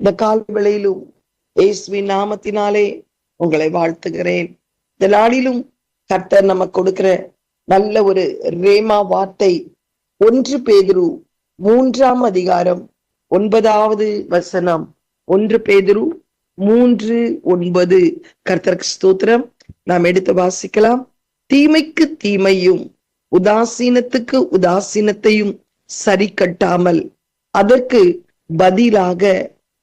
இந்த கால் வேளையிலும் இயேசுவின் நாமத்தினாலே உங்களை வாழ்த்துகிறேன். இந்த நாளிலும் கர்த்தர் நம்ம கொடுக்கிற நல்ல ஒரு ரேமா வார்த்தை ஒன்று பேதுரு மூன்றாம் அதிகாரம் ஒன்பதாவது வசனம். ஒன்று பேதுரு மூன்று ஒன்பது. கர்த்தருக்கு ஸ்தோத்திரம். நாம் எடுத்து வாசிக்கலாம். தீமைக்கு தீமையும் உதாசீனத்துக்கு உதாசீனத்தையும் சரி கட்டாமல் அதற்கு பதிலாக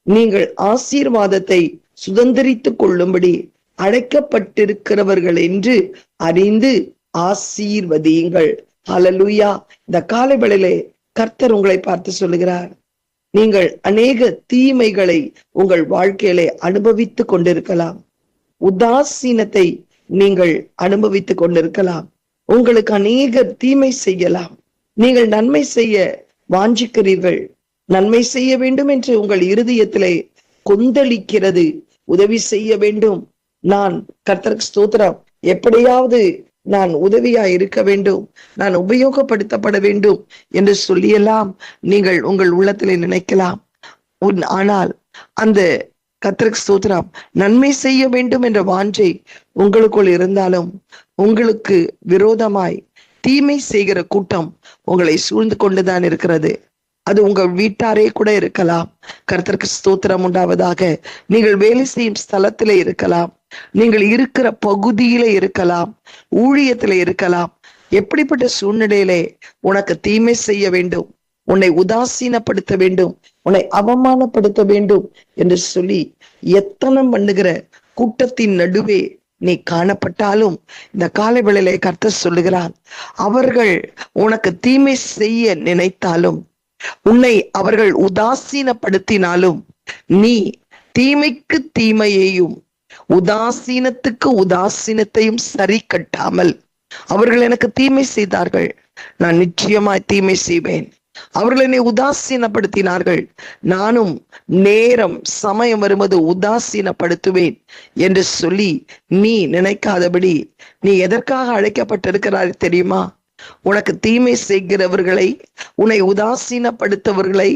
நீங்கள் ஆசீர்வாதத்தை சுதந்திரித்துக் கொள்ளும்படி அழைக்கப்பட்டிருக்கிறவர்கள் என்று அறிந்து ஆசீர்வதியுங்கள். ஹalleluya இந்த காலை வேளையிலே கர்த்தர் உங்களை பார்த்து சொல்லுகிறார். நீங்கள் அநேக தீமைகளை உங்கள் வாழ்க்கையிலே அனுபவித்துக் கொண்டிருக்கலாம். உதாசீனத்தை நீங்கள் அனுபவித்துக் கொண்டிருக்கலாம். உங்களுக்கு அநேக தீமை செய்யலாம். நீங்கள் நன்மை செய்ய வாஞ்சிக்கிறீர்கள். நன்மை செய்ய வேண்டும் என்று உங்கள் இருதயத்திலே கொந்தளிக்கிறது. உதவி செய்ய வேண்டும். நான் கர்த்தருக்கு ஸ்தோத்திரம். எப்படியாவது நான் உதவியா இருக்க வேண்டும். நான் உபயோகப்படுத்தப்பட வேண்டும் என்று சொல்லியெல்லாம் நீங்கள் உங்கள் உள்ளத்திலே நினைக்கலாம். ஆனால் அந்த கத்திரக் ஸ்தோத்திரம். நன்மை செய்ய வேண்டும் என்ற வாஞ்சை உங்களுக்குள் இருந்தாலும் உங்களுக்கு விரோதமாய் தீமை செய்கிற கூட்டம் உங்களை சூழ்ந்து கொண்டுதான் இருக்கிறது. அது உங்கள் வீட்டாரே கூட இருக்கலாம். கருத்தருக்கு ஸ்தோத்திரம் உண்டாவதாக. நீங்கள் வேலை செய்யும் ஸ்தலத்திலே இருக்கலாம். நீங்கள் இருக்கிற பகுதியில இருக்கலாம். ஊழியத்துல இருக்கலாம். எப்படிப்பட்ட சூழ்நிலையிலே உனக்கு தீமை செய்ய வேண்டும். உன்னை உதாசீனப்படுத்த வேண்டும். உன்னை அவமானப்படுத்த வேண்டும் என்று சொல்லி எத்தனம் பண்ணுகிற கூட்டத்தின் நடுவே நீ காணப்பட்டாலும் இந்த காலை வேளையிலே கர்த்தர் சொல்லுகிறான் அவர்கள் உனக்கு தீமை செய்ய நினைத்தாலும் உன்னை அவர்கள் உதாசீனப்படுத்தினாலும் நீ தீமைக்கு தீமையையும் உதாசீனத்துக்கு உதாசீனத்தையும் சரி கட்டாமல் அவர்கள் எனக்கு தீமை செய்தார்கள். நான் நிச்சயமாய் தீமை செய்வேன். அவர்கள் என்னை உதாசீனப்படுத்தினார்கள். நானும் நேரம் சமயம் வரும்போது உதாசீனப்படுத்துவேன் என்று சொல்லி நீ நினைக்காதபடி நீ எதற்காக அழைக்கப்பட்டிருக்கிறாய் தெரியுமா? உனக்கு தீமை செய்கிறவர்களை உன்னை உதாசீனப்படுத்தவர்களை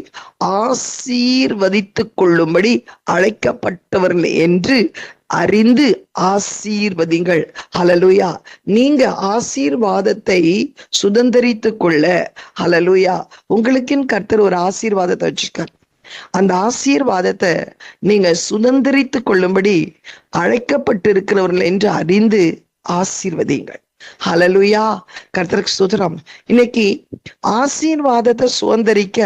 ஆசீர்வதித்துக் கொள்ளும்படி அழைக்கப்பட்டவர்கள் என்று அறிந்து ஆசீர்வதிங்கள். ஹலலுயா நீங்க ஆசீர்வாதத்தை சுதந்திரித்து கொள்ள ஹலலுயா உங்களுக்கின் கர்த்தர் ஒரு ஆசீர்வாதத்தை வச்சிருக்கார். அந்த ஆசீர்வாதத்தை நீங்க சுதந்திரித்துக் கொள்ளும்படி அழைக்கப்பட்டிருக்கிறவர்கள் என்று அறிந்து ஆசீர்வதிங்கள் ஹலலுயா கர்த்தருக்கு சுதரம் இன்னைக்கு ஆசீர்வாதத்தை சுதந்திரிக்க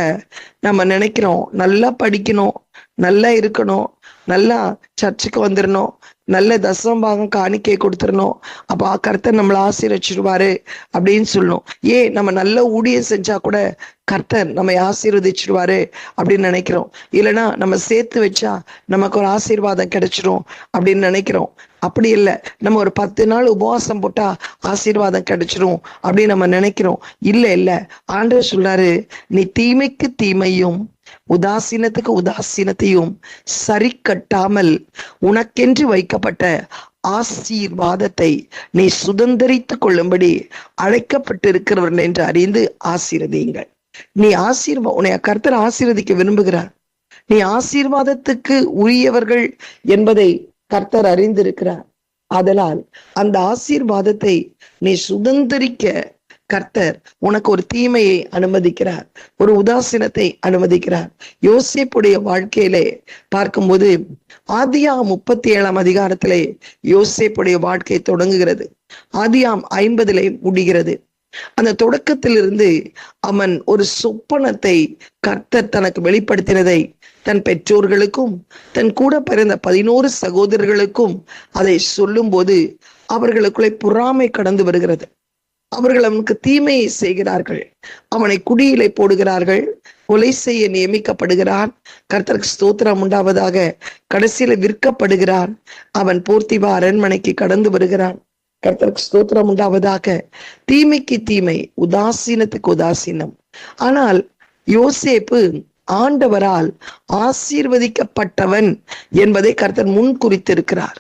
நம்ம நினைக்கிறோம். நல்லா படிக்கணும். நல்லா இருக்கணும். நல்லா சர்ச்சுக்கு வந்துடணும் நல்ல தசம் பாகம் காணிக்கை கொடுத்துடணும் அப்ப கர்த்தர் நம்மளை ஆசீர்வச்சிடுவாரு அப்படின்னு சொல்லணும். ஏன்? நம்ம நல்ல ஊழியம் செஞ்சா கூட கர்த்தர் நம்மை ஆசீர்வதிச்சிடுவாரு அப்படின்னு நினைக்கிறோம். இல்லைன்னா நம்ம சேர்த்து வச்சா நமக்கு ஒரு ஆசீர்வாதம் கிடைச்சிரும் அப்படின்னு நினைக்கிறோம். அப்படி இல்லை. நம்ம ஒரு பத்து நாள் உபவாசம் போட்டா ஆசீர்வாதம் கிடைச்சிரும் அப்படின்னு நம்ம நினைக்கிறோம். இல்ல இல்ல. ஆண்டவர் சொல்றாரு நீ தீமைக்கு தீமை தீமையும் உதாசீனத்துக்கு உதாசீனத்தையும் சரி கட்டாமல் உனக்கென்று வைக்கப்பட்ட ஆசீர்வாதத்தை நீ சுதந்திரித்துக் கொள்ளும்படி அழைக்கப்பட்டிருக்கிறவர்கள் என்று அறிந்து ஆசீர்வதியுங்கள். நீ ஆசீர்வா உன்னை கர்த்தர் ஆசீர்வதிக்க விரும்புகிறார். நீ ஆசீர்வாதத்துக்கு உரியவர்கள் என்பதை கர்த்தர் அறிந்திருக்கிறார். அதனால் அந்த ஆசீர்வாதத்தை நீ சுதந்திரிக்க கர்த்தர் உனக்கு ஒரு தீமையை அனுமதிக்கிறார் ஒரு உதாசீனத்தை அனுமதிக்கிறார். யோசிப்புடைய வாழ்க்கையிலே பார்க்கும்போது ஆதியாம் முப்பத்தி ஏழாம் அதிகாரத்திலே யோசிப்புடைய வாழ்க்கை தொடங்குகிறது. ஆதியாம் ஐம்பதிலே முடிகிறது. அந்த தொடக்கத்திலிருந்து அவன் ஒரு சொப்பனத்தை கர்த்தர் தனக்கு வெளிப்படுத்தினதை தன் பெற்றோர்களுக்கும் தன் கூட பிறந்த பதினோரு சகோதரர்களுக்கும் அதை சொல்லும்போது அவர்களுக்குள்ளே பொறாமை கடந்து வருகிறது. அவர்கள் அவனுக்கு தீமையை செய்கிறார்கள். அவனை குடியிலே போடுகிறார்கள். கொலை செய்ய நியமிக்கப்படுகிறான். கர்த்தருக்கு ஸ்தோத்திரம் உண்டாவதாக கடைசியில விற்கப்படுகிறான். அவன் போர்த்திவா அரண்மனைக்கு கடந்து வருகிறான். கர்த்தருக்கு ஸ்தோத்திரம் உண்டாவதாக தீமைக்கு தீமை உதாசீனத்துக்கு உதாசீனம். ஆனால் யோசேப்பு ஆண்டவரால் ஆசீர்வதிக்கப்பட்டவன் என்பதை கர்த்தர் முன் குறித்திருக்கிறார்.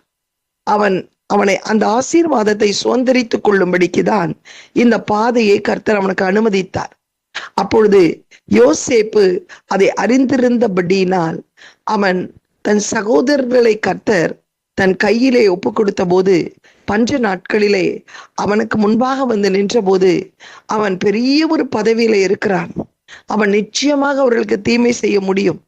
அவன் அவனை அந்த ஆசீர்வாதத்தை சுதந்திரித்துக் கொள்ளும்படிக்குதான் இந்த பாதையை கர்த்தர் அவனுக்கு அனுமதித்தார். அப்பொழுது யோசேப்பு அதை அறிந்திருந்தபடியினால் அவன் தன் சகோதரர்களை கர்த்தர் தன் கையிலே ஒப்பு கொடுத்த போது பஞ்ச நாட்களிலே அவனுக்கு முன்பாக வந்து நின்ற போது அவன் பெரிய ஒரு பதவியில இருக்கிறான். அவன் நிச்சயமாக அவர்களுக்கு தீமை செய்ய முடியும்.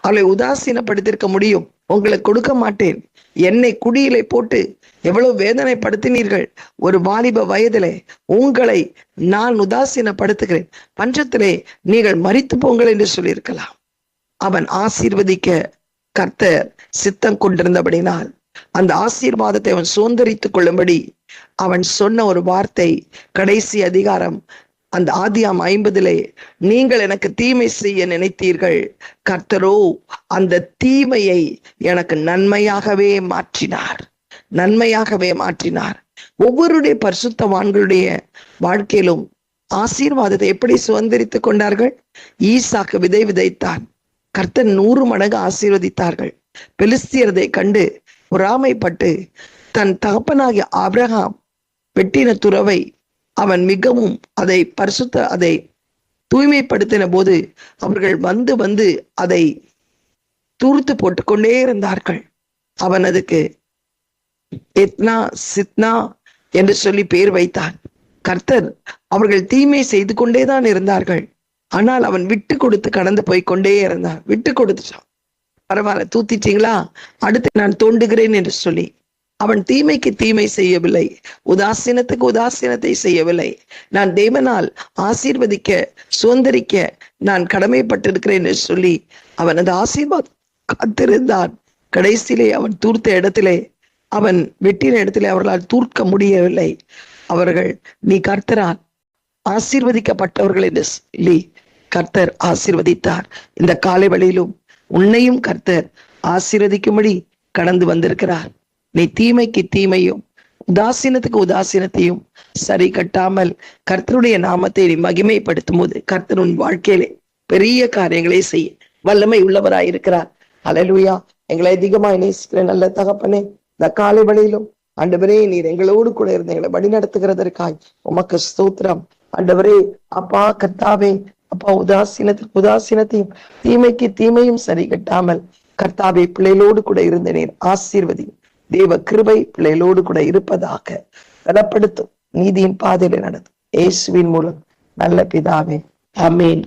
அவளை உதாசீனப்படுத்திருக்க முடியும். உங்களுக்கு கொடுக்க மாட்டேன். என்னை குடியிலே போட்டு எவ்வளவு வேதனைப்படுத்தினீர்கள்? ஒரு வாலிப வயதிலே உங்களை நான் உதாசீனப்படுத்துகிறேன். பஞ்சத்திலே நீங்கள் மறித்து போங்கள் என்று சொல்லியிருக்கலாம். அவன் ஆசீர்வதிக்க கர்த்தர் சித்தம் கொண்டிருந்தபடினால் அந்த ஆசீர்வாதத்தை அவன் சுதந்திரித்துக் கொள்ளும்படி அவன் சொன்ன ஒரு வார்த்தை கடைசி அதிகாரம் அந்த ஆதியாம் ஐம்பதிலே நீங்கள் எனக்கு தீமை செய்ய நினைத்தீர்கள். கர்த்தரோ அந்த தீமையை எனக்கு நன்மையாகவே மாற்றினார். நன்மையாகவே மாற்றினார். ஒவ்வொருடைய பரிசுத்தவான்களுடைய வாழ்க்கையிலும் ஆசீர்வாதத்தை எப்படி சுதந்திரித்துக் கொண்டார்கள்? ஈசாக்கு விதை விதைத்தான். கர்த்தன் நூறு மடங்கு ஆசீர்வதித்தார்கள். பெலிஸ்தியரதை கண்டு பொறாமைப்பட்டு தன் தகப்பனாகிய ஆப்ரஹாம் வெட்டின துறவை அவன் மிகவும் அதை பரிசுத்த அதை தூய்மைப்படுத்தின போது அவர்கள் வந்து வந்து அதை தூர்த்து போட்டுக்கொண்டே இருந்தார்கள். அவன் அதுக்கு எத்னா சித்னா என்று சொல்லி பேர் வைத்தான். கர்த்தர் அவர்கள் தீமை செய்து கொண்டேதான் இருந்தார்கள். ஆனால் அவன் விட்டு கொடுத்து கடந்து போய் கொண்டே இருந்தான். விட்டு கொடுத்துட்டான். பரவாயில்ல தூத்திட்டீங்களா? அடுத்து நான் தோண்டுகிறேன் என்று சொல்லி. அவன் தீமைக்கு தீமை செய்யவில்லை. உதாசீனத்துக்கு உதாசீனத்தை செய்யவில்லை. நான் தேவனால் ஆசீர்வதிக்க சுதந்திரிக்க நான் கடமைப்பட்டிருக்கிறேன் என்று சொல்லி அவன் அந்த ஆசீர்வாத் காத்திருந்தான். கடைசியிலே அவன் தூர்த்த இடத்திலே அவன் வெட்டின இடத்திலே அவர்களால் தூர்க்க முடியவில்லை. அவர்கள் நீ கர்த்தரால் ஆசீர்வதிக்கப்பட்டவர்கள் என்று சொல்லி கர்த்தர் ஆசீர்வதித்தார். இந்த காலை வழியிலும் உன்னையும் கர்த்தர் ஆசீர்வதிக்கும்படி கடந்து வந்திருக்கிறார். நீ தீமைக்கு தீமையும் உதாசீனத்துக்கு உதாசீனத்தையும் சரி கட்டாமல் கர்த்தருடைய நாமத்தை நீ மகிமைப்படுத்தும் போது கர்த்தர் உன் வாழ்க்கையிலே பெரிய காரியங்களை செய்ய வல்லமை உள்ளவராயிருக்கிறார். அலலுயா எங்களை அதிகமாக நேசிக்கிற நல்ல தகப்பனே இந்த காலை வழியிலும் ஆண்டவரே நீர் எங்களோடு கூட இருந்து எங்களை வழி நடத்துகிறதற்காய் உமக்கு ஸ்தோத்திரம். ஆண்டவரே அப்பா கர்த்தாவே அப்பா உதாசீனத்திற்கு உதாசீனத்தையும் தீமைக்கு தீமையும் சரி கட்டாமல் கர்த்தாவே பிள்ளைகளோடு கூட இருந்த நீர் ஆசீர்வதி தேவ கிருபை பிள்ளைகளோடு கூட இருப்பதாக பலப்படுத்தும் நீதியின் பாதையில நடத்தும். இயேசுவின் மூலம் நல்ல பிதாவே அமேன்